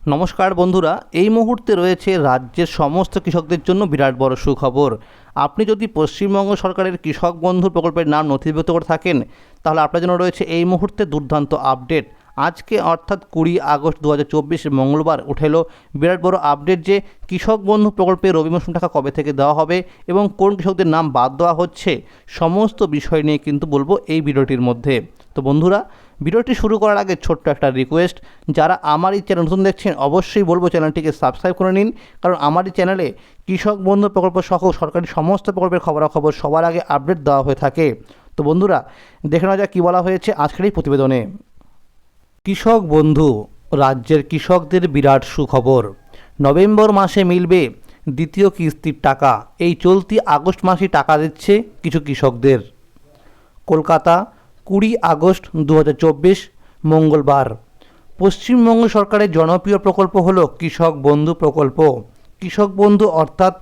নমস্কার বন্ধুরা, এই মুহূর্তে রয়েছে রাজ্যের সমস্ত কৃষকদের জন্য বিরাট বড় সুখবর। আপনি যদি পশ্চিমবঙ্গ সরকারের কৃষক বন্ধু প্রকল্পের নাম নথিভুক্ত করে থাকেন, তাহলে আপনার জন্য রয়েছে এই মুহূর্তে দুর্দান্ত আপডেট আজকে অর্থাৎ কুড়ি আগস্ট দু হাজার চব্বিশ মঙ্গলবার উঠে এলো বিরাট বড় আপডেট যে কৃষক বন্ধু প্রকল্পে রবি মৌসুম টাকা কবে থেকে দেওয়া হবে এবং কোন কৃষকদের নাম বাদ দেওয়া হচ্ছে সমস্ত বিষয় নিয়ে কিন্তু বলব এই ভিডিওটির মধ্যে। তো বন্ধুরা, ভিডিওটি শুরু করার আগে ছোট্ট একটা রিকোয়েস্ট যারা আমার এই চ্যানেল নতুন দেখছেন অবশ্যই বলব চ্যানেলটিকে সাবস্ক্রাইব করে নিন, কারণ আমার এই চ্যানেলে কৃষক বন্ধু প্রকল্প সহ সরকারি সমস্ত প্রকল্পের খবরাখবর সবার আগে আপডেট দেওয়া হয়ে থাকে। তো বন্ধুরা, দেখে নেওয়া যাক কী বলা হয়েছে আজকের এই প্রতিবেদনে। কৃষক বন্ধু, রাজ্যের কৃষকদের বিরাট সুখবর। নভেম্বর মাসে মিলবে দ্বিতীয় কিস্তির টাকা। এই চলতি আগস্ট মাসে টাকা দিচ্ছে কিছু কৃষকদের। কলকাতা, কুড়ি আগস্ট দু হাজার চব্বিশ, মঙ্গলবার। পশ্চিমবঙ্গ সরকারের জনপ্রিয় প্রকল্প হল কৃষক বন্ধু প্রকল্প। কৃষক বন্ধু অর্থাৎ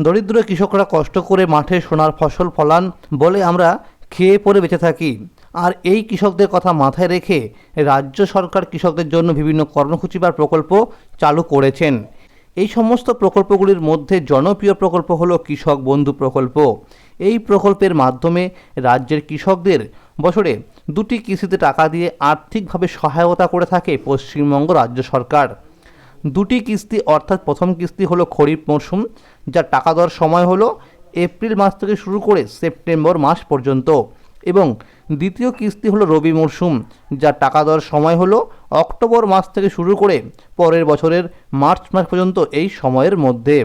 দরিদ্র কৃষকরা কষ্ট করে মাঠে সোনার ফসল ফলান বলে আমরা খেয়ে পরে বেঁচে থাকি। আর এই কৃষকদের কথা মাথায় রেখে রাজ্য সরকার কৃষকদের জন্য বিভিন্ন কর্মসূচি বা প্রকল্প চালু করেছেন। এই সমস্ত প্রকল্পগুলির মধ্যে জনপ্রিয় প্রকল্প হল কৃষক বন্ধু প্রকল্প। এই প্রকল্পের মাধ্যমে রাজ্যের কৃষকদের বছরে দুটি কিস্তিতে টাকা দিয়ে আর্থিকভাবে সহায়তা করে থাকে পশ্চিমবঙ্গ রাজ্য সরকার। দুটি কিস্তি অর্থাৎ প্রথম কিস্তি হলো খরিফ মরশুম, যা টাকা দেওয়ার সময় হলো এপ্রিল মাস থেকে শুরু করে সেপ্টেম্বর মাস পর্যন্ত। এবং দ্বিতীয় কিস্তি হলো রবি মরশুম যার টাকা দেওয়ার সময় হলো অক্টোবর মাস থেকে শুরু করে পরের বছরের মার্চ মাস পর্যন্ত এই সময়ের মধ্যে।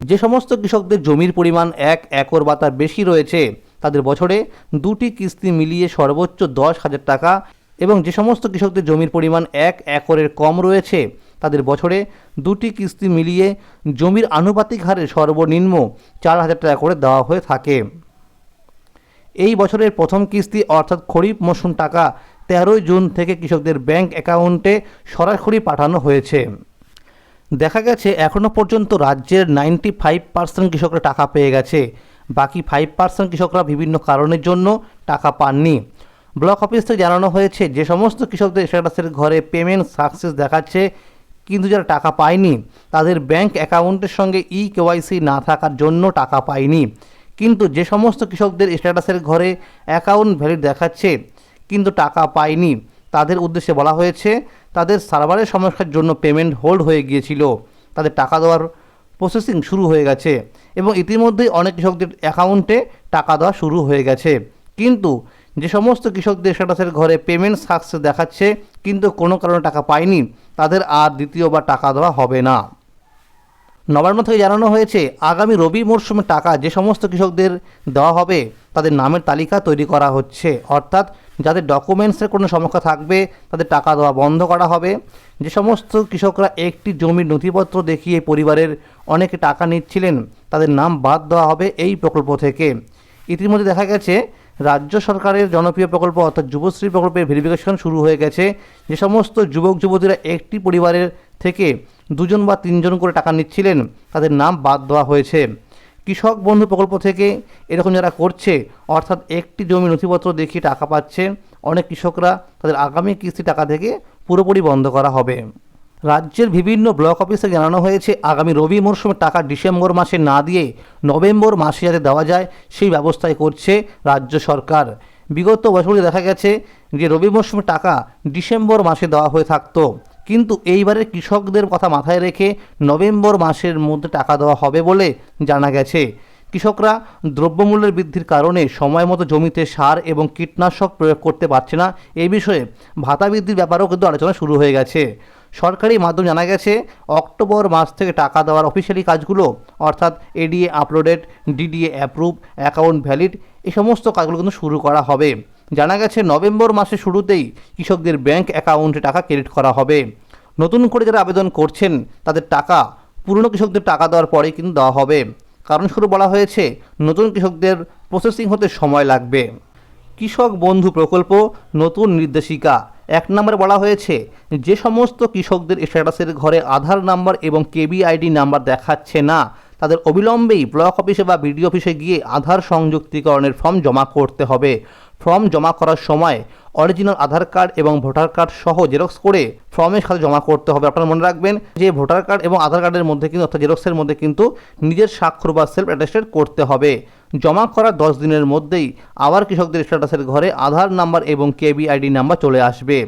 যে সমস্ত কৃষকদের জমির পরিমাণ এক একর বা তার বেশি রয়েছে, তাদের বছরে দুটি কিস্তি মিলিয়ে সর্বোচ্চ দশ হাজার টাকা এবং যে সমস্ত কৃষকদের জমির পরিমাণ এক একরের কম রয়েছে, তাদের বছরে দুটি কিস্তি মিলিয়ে জমির আনুপাতিক হারে সর্বনিম্ন চার হাজার টাকা করে দেওয়া হয়ে থাকে। এই বছরের প্রথম কিস্তি অর্থাৎ খরিফ মৌসুম টাকা তেরোই জুন থেকে কৃষকদের ব্যাংক অ্যাকাউন্টে সরাসরি পাঠানো হয়েছে। দেখা গেছে এখনও পর্যন্ত রাজ্যের নাইনটি ফাইভ পার্সেন্ট কৃষকরা টাকা পেয়ে গেছে। বাকি ফাইভ পার্সেন্ট কৃষকরা বিভিন্ন কারণের জন্য টাকা পাননি। ব্লক অফিস থেকে জানানো হয়েছে, যে সমস্ত কৃষকদের স্ট্যাটাসের ঘরে পেমেন্ট সাকসেস দেখাচ্ছে, কিন্তু যারা টাকা পায়নি, তাদের ব্যাংক অ্যাকাউন্টের সঙ্গে ই কেওয়াইসি না থাকার জন্য টাকা পায়নি। কিন্তু যে সমস্ত কৃষকদের স্ট্যাটাসের ঘরে অ্যাকাউন্ট ভ্যালিড দেখাচ্ছে, কিন্তু টাকা পায়নি। তাদের উদ্দেশ্যে বলা হয়েছে, তাদের সার্ভারের সমস্যার জন্য পেমেন্ট হোল্ড হয়ে গিয়েছিল। তাদের টাকা দেওয়ার প্রসেসিং শুরু হয়ে গেছে এবং ইতিমধ্যেই অনেক কৃষকদের অ্যাকাউন্টে টাকা দেওয়া শুরু হয়ে গেছে। কিন্তু যে সমস্ত কৃষকদের স্ট্যাটাসের ঘরে পেমেন্ট সাকসেস দেখাচ্ছে, কিন্তু কোনো কারণে টাকা পায়নি, তাদের আর দ্বিতীয়বার টাকা দেওয়া হবে না। নবান্ন থেকে জানানো হয়েছে, আগামী রবি মরশুমে টাকা যে সমস্ত কৃষকদের দেওয়া হবে, তাদের নামের তালিকা তৈরি করা হচ্ছে। অর্থাৎ যাদের ডকুমেন্টসের কোনো সমস্যা থাকবে, তাদের টাকা দেওয়া বন্ধ করা হবে। যে সমস্ত কৃষকরা একটি জমির নথিপত্র দেখিয়ে পরিবারের অনেকে টাকা নিচ্ছিলেন, তাদের নাম বাদ দেওয়া হবে এই প্রকল্প থেকে। ইতিমধ্যে দেখা গেছে, রাজ্য সরকারের জনপ্রিয় প্রকল্প অর্থাৎ যুবশ্রী প্রকল্পের ভেরিফিকেশন শুরু হয়ে গেছে। যে সমস্ত যুবক যুবতীরা একটি পরিবারের থেকে দুজন বা তিনজন করে টাকা নিচ্ছিলেন, তাদের নাম বাদ দেওয়া হয়েছে। কৃষক বন্ধু প্রকল্প থেকে এরকম যারা করছে, অর্থাৎ একটি জমি নথিপত্র দেখিয়ে টাকা পাচ্ছে, অনেক কৃষকরা তাদের আগামী কিস্তি টাকা থেকে পুরোপুরি বন্ধ করা হবে। রাজ্যের বিভিন্ন ব্লক অফিসে জানানো হয়েছে, আগামী রবি মরশুমে টাকা ডিসেম্বর মাসে না দিয়ে নভেম্বর মাসে যাতে দেওয়া যায়, সেই ব্যবস্থাই করছে রাজ্য সরকার। বিগত বছরগুলি দেখা গেছে যে রবি মরশুমে টাকা ডিসেম্বর মাসে দেওয়া হয়ে থাকতো। কিন্তু এইবারে কৃষকদের কথা মাথায় রেখে নভেম্বর মাসের মধ্যে টাকা দেওয়া হবে বলে জানা গেছে। কৃষকরা দ্রব্যমূল্যের বৃদ্ধির কারণে সময় মতো জমিতে সার এবং কীটনাশক প্রয়োগ করতে পারছে না। এই বিষয়ে ভাতা বৃদ্ধির ব্যাপারেও কিন্তু আলোচনা শুরু হয়ে গেছে। সরকারি মাধ্যম জানা গেছে, অক্টোবর মাস থেকে টাকা দেওয়ার অফিসিয়ালি কাজগুলো, অর্থাৎ ADA uploaded, DDA approve, account valid এই সমস্ত কাজগুলো কিন্তু শুরু করা হবে। জানা গেছে, নভেম্বর মাসের শুরুতেই কৃষকদের ব্যাংক অ্যাকাউন্টে টাকা ক্রেডিট করা হবে। নতুন করে যারা আবেদন করছেন, তাদের টাকা, পুরনো কৃষকদের টাকা দেওয়ার পরেই কিন্তু দেওয়া হবে। কারণ শুরু বলা হয়েছে, নতুন কৃষকদের প্রসেসিং হতে সময় লাগবে। কৃষক বন্ধু প্রকল্প, নতুন নির্দেশিকা। এক নম্বরে বলা হয়েছে, যে সমস্ত কৃষকদের স্ট্যাটাসের ঘরে আধার নাম্বার এবং কেবি আইডি নাম্বার দেখাচ্ছে না, তাদের অবিলম্বেই ব্লক অফিসে বা বিডিও অফিসে গিয়ে আধার সংযুক্তিকরণের ফর্ম জমা করতে হবে। ফর্ম জমা করার সময় অরিজিনাল আধার কার্ড এবং ভোটার কার্ড সহ জেরক্স করে ফর্মের সাথে জমা করতে হবে। আপনারা মনে রাখবেন যে ভোটার কার্ড এবং আধার কার্ডের মধ্যে কিন্তু অর্থাৎ জেরক্সের মধ্যে কিন্তু নিজের স্বাক্ষর বা সেলফ অ্যাটেস্টেড করতে হবে। জমা করার দশ দিনের মধ্যেই আবার কৃষকদের স্ট্যাটাসের ঘরে আধার নাম্বার এবং কেবিআইডি নাম্বার চলে আসবে।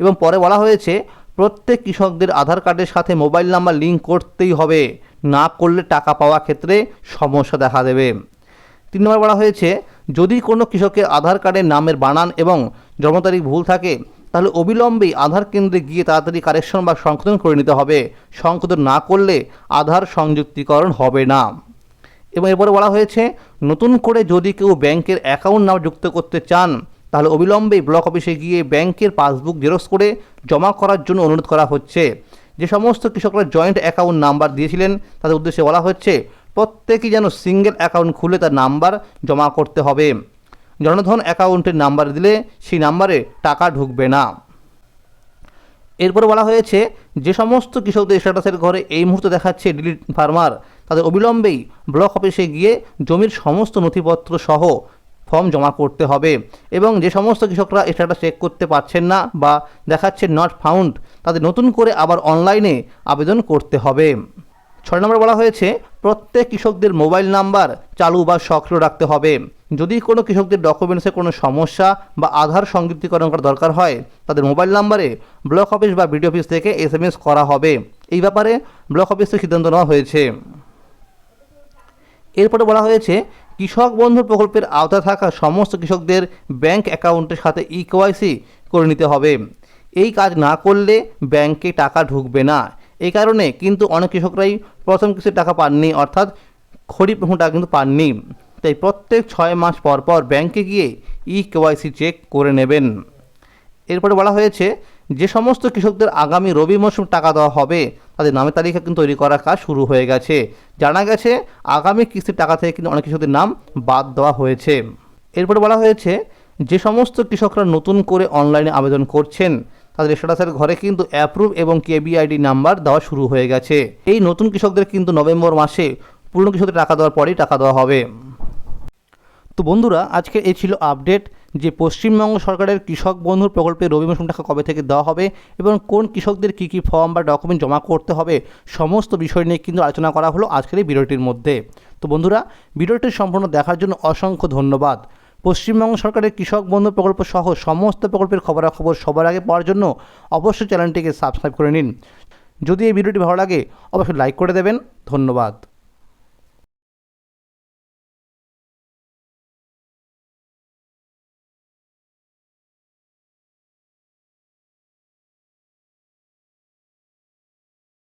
এবং পরে বলা হয়েছে, প্রত্যেক কৃষকদের আধার কার্ডের সাথে মোবাইল নাম্বার লিঙ্ক করতেই হবে। না করলে টাকা পাওয়া ক্ষেত্রে সমস্যা দেখা দেবে। তিন নম্বর বলা হয়েছে যদি কোনো কৃষকের আধার কার্ডের নামের বানান এবং জন্ম তারিখ ভুল থাকে, তাহলে অবিলম্বেই আধার কেন্দ্রে গিয়ে তাড়াতাড়ি কারেকশন বা সংশোধন করে নিতে হবে। সংশোধন না করলে আধার সংযুক্তিকরণ হবে না। এবং এরপরে বলা হয়েছে, নতুন করে যদি কেউ ব্যাংকের অ্যাকাউন্ট নাম যুক্ত করতে চান, তাহলে অবিলম্বে ব্লক অফিসে গিয়ে ব্যাংকের পাসবুক জেরক্স করে জমা করার জন্য অনুরোধ করা হচ্ছে। যে সমস্ত কৃষকরা জয়েন্ট অ্যাকাউন্ট নাম্বার দিয়েছিলেন, তাদের উদ্দেশ্যে বলা হচ্ছে প্রত্যেকেই যেন সিঙ্গেল অ্যাকাউন্ট খুলে তার নাম্বার জমা করতে হবে। জনধন অ্যাকাউন্টের নাম্বার দিলে সেই নাম্বারে টাকা ঢুকবে না। এরপরে বলা হয়েছে, যে সমস্ত কৃষকদের স্ট্যাটাসের ঘরে এই মুহূর্তে দেখাচ্ছে ডিলিট ফার্মার তাদের অবিলম্বেই ব্লক অফিসে গিয়ে জমির সমস্ত নথিপত্র সহ ফর্ম জমা করতে হবে এবং যে সমস্ত কৃষকরা স্ট্যাটাস চেক করতে পারছেন না বা দেখাচ্ছে নট ফাউন্ড তাদের নতুন করে আবার অনলাইনে আবেদন করতে হবে। ছয় নম্বর বলা হয়েছে, প্রত্যেক কৃষকদের মোবাইল নাম্বার চালু বা সক্রিয় রাখতে হবে। যদি কোনো কৃষকদের ডকুমেন্টসে কোনো সমস্যা বা আধার সংযুক্তিকরণ করা দরকার হয়, তাদের মোবাইল নাম্বারে ব্লক অফিস বা বিডিও অফিস থেকে এস করা হবে। এই ব্যাপারে ব্লক অফিস থেকে সিদ্ধান্ত নেওয়া হয়েছে। এরপরে বলা হয়েছে, কৃষক বন্ধু প্রকল্পের আওতায় থাকা সমস্ত কৃষকদের ব্যাংক অ্যাকাউন্টের সাথে ই কেওয়াইসি করে নিতে হবে। এই কাজ না করলে ব্যাংকে টাকা ঢুকবে না। এই কারণে কিন্তু অনেক কৃষকরাই প্রথম কিস্তির টাকা পাননি, অর্থাৎ খরিফ টাকা কিন্তু পাননি। তাই প্রত্যেক ছয় মাস পর পর ব্যাংকে গিয়ে ই কেওয়াইসি চেক করে নেবেন। এরপরে বলা হয়েছে, যে সমস্ত কৃষকদের আগামী রবি মৌসুম টাকা দেওয়া হবে, তাদের নামের তালিকা কিন্তু তৈরি করার কাজ শুরু হয়ে গেছে। জানা গেছে, আগামী কিস্তির টাকা থেকে কিন্তু অনেক কৃষকদের নাম বাদ দেওয়া হয়েছে। এরপরে বলা হয়েছে, যে সমস্ত কৃষকরা নতুন করে অনলাইনে আবেদন করছেন তাদের স্ট্যাটাসের ঘরে কিন্তু অ্যাপ্রুভ এবং কেবিআইডি নাম্বার দেওয়া শুরু হয়ে গেছে। এই নতুন কৃষকদের কিন্তু নভেম্বর মাসে পুরনো কৃষকদের টাকা দেওয়ার পরেই টাকা দেওয়া হবে। তো বন্ধুরা, আজকে এই ছিল আপডেট যে পশ্চিমবঙ্গ সরকারের কৃষক বন্ধুর প্রকল্পে রবি মৌসুম টাকা কবে থেকে দেওয়া হবে এবং কোন কৃষকদের কী কী ফর্ম বা ডকুমেন্ট জমা করতে হবে, সমস্ত বিষয় নিয়ে কিন্তু আলোচনা করা হলো আজকের এই ভিডিওটির মধ্যে। তো বন্ধুরা, ভিডিওটি সম্পূর্ণ দেখার জন্য অসংখ্য ধন্যবাদ। পশ্চিমবঙ্গ সরকারের কৃষক বন্ধু প্রকল্প সহ সমস্ত প্রকল্পের খবরাখবর সবার আগে পাওয়ার জন্য অবশ্যই চ্যানেলটিকে সাবস্ক্রাইব করে নিন। যদি এই ভিডিওটি ভালো লাগে, অবশ্যই লাইক করে দেবেন। ধন্যবাদ।